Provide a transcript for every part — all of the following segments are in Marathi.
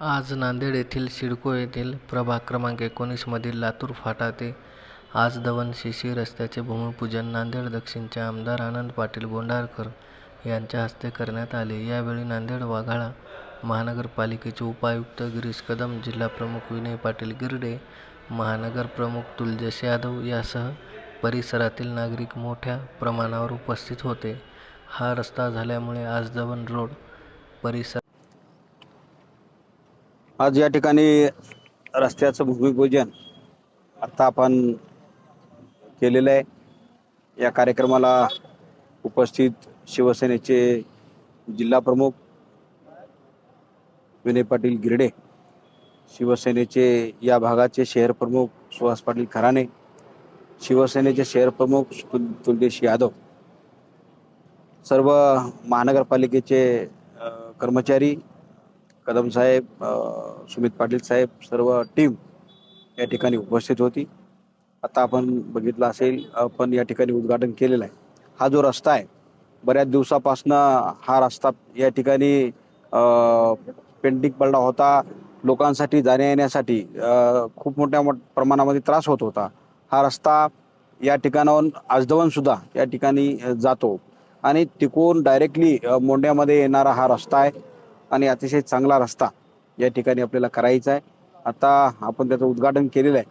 आज नांदेड येथील सिडको येथील प्रभाग क्रमांक एकोणीसमधील लातूर फाटा ते आजदवन शिशी रस्त्याचे भूमिपूजन नांदेड दक्षिणचे आमदार आनंद पाटील बोंडारकर यांच्या हस्ते करण्यात आले. यावेळी नांदेड वाघाळा महानगरपालिकेचे उपायुक्त गिरीश कदम जिल्हाप्रमुख विनय पाटील गिरडे महानगरप्रमुख तुलजेश यादव यासह परिसरातील नागरिक मोठ्या प्रमाणावर उपस्थित होते. हा रस्ता झाल्यामुळे आजदवन रोड परिसर आज या ठिकाणी रस्त्याचं भूमिपूजन आता आपण केलेलं आहे. या कार्यक्रमाला उपस्थित शिवसेनेचे जिल्हाप्रमुख विनय पाटील गिरडे शिवसेनेचे या भागाचे शहर प्रमुख सुहास पाटील खराणे शिवसेनेचे शहर प्रमुख तुलदेश यादव सर्व महानगरपालिकेचे कर्मचारी कदम साहेब सुमित पाटील साहेब सर्व टीम या ठिकाणी उपस्थित होती. आता आपण बघितलं असेल आपण या ठिकाणी उद्घाटन केलेलं आहे. हा जो रस्ता आहे बऱ्याच दिवसापासनं हा रस्ता या ठिकाणी पेंटिंग पडला होता. लोकांसाठी जाण्या येण्यासाठी खूप मोठ्या मोठ प्रमाणामध्ये त्रास होत होता. हा रस्ता या ठिकाणाहून आजदवनसुद्धा या ठिकाणी जातो. आणि तिकून डायरेक्टली मोंड्यामध्ये येणारा हा रस्ता आहे. आणि अतिशय चांगला रस्ता. या ठिकाणी आपल्याला करायचं आहे. आता आपण त्याचं उद्घाटन केलेलं आहे.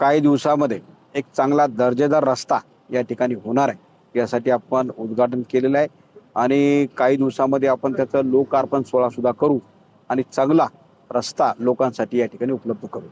काही दिवसामध्ये एक चांगला दर्जेदार रस्ता या ठिकाणी होणार आहे. यासाठी आपण उद्घाटन केलेलं आहे. आणि काही दिवसामध्ये आपण त्याचं लोकार्पण सोहळा सुद्धा करू आणि चांगला रस्ता लोकांसाठी या ठिकाणी उपलब्ध करू.